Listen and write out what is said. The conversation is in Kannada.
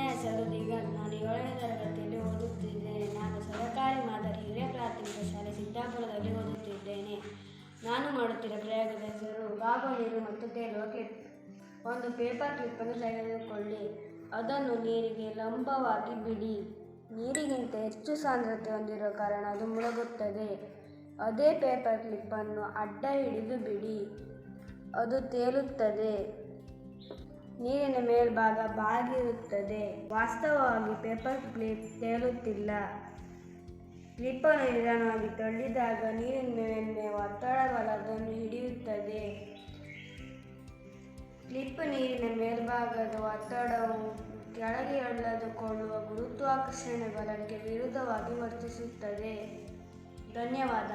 ಹೆಸರು ದಿಗಂತ್ ನಾನು ಏಳನೇ ತರಗತಿಯಲ್ಲಿ ಓದುತ್ತಿದ್ದೇನೆ. ನಾನು ಸರಕಾರಿ ಮಾದರಿ ಹಿರಿಯ ಪ್ರಾಥಮಿಕ ಶಾಲೆ ಸಿದ್ದಾಪುರದಲ್ಲಿ ಓದುತ್ತಿದ್ದೇನೆ. ನಾನು ಮಾಡುತ್ತಿರುವ ಪ್ರಯೋಗದ ಹೆಸರು ನೀರು ಮತ್ತು ತೇಲುವ ಕ್ಲಿಪ್ ಒಂದು ಪೇಪರ್ ಕ್ಲಿಪ್ಪನ್ನು ತೆಗೆದುಕೊಳ್ಳಿ. ಅದನ್ನು ನೀರಿಗೆ ಲಂಬವಾಗಿ ಬಿಡಿ. ನೀರಿಗಿಂತ ಹೆಚ್ಚು ಸಾಂದ್ರತೆ ಹೊಂದಿರುವ ಕಾರಣ ಅದು ಮುಳುಗುತ್ತದೆ. ಅದೇ ಪೇಪರ್ ಕ್ಲಿಪ್ಪನ್ನು ಅಡ್ಡ ಹಿಡಿದು ಬಿಡಿ. ಅದು ತೇಲುತ್ತದೆ. ನೀರಿನ ಮೇಲ್ಭಾಗ ಬಾಗಿರುತ್ತದೆ. ವಾಸ್ತವವಾಗಿ ಪೇಪರ್ ಕ್ಲಿಪ್ ತೇಲುತ್ತಿಲ್ಲ. ಕ್ಲಿಪ್ಪನ್ನು ನಿಧಾನವಾಗಿ ತಳ್ಳಿದಾಗ ನೀರಿನ ಮೇಲೆ ಒತ್ತಡ ಬಲವನ್ನು ಹಿಡಿಯುತ್ತದೆ. ಕ್ಲಿಪ್ ನೀರಿನ ಮೇಲ್ಭಾಗದ ಒತ್ತಡವು ಕೆಳಗೆ ಎಳೆದುಕೊಳ್ಳುವ ಗುರುತ್ವಾಕರ್ಷಣೆ ಬಲಕ್ಕೆ ವಿರುದ್ಧವಾಗಿ ವರ್ತಿಸುತ್ತದೆ. ಧನ್ಯವಾದ.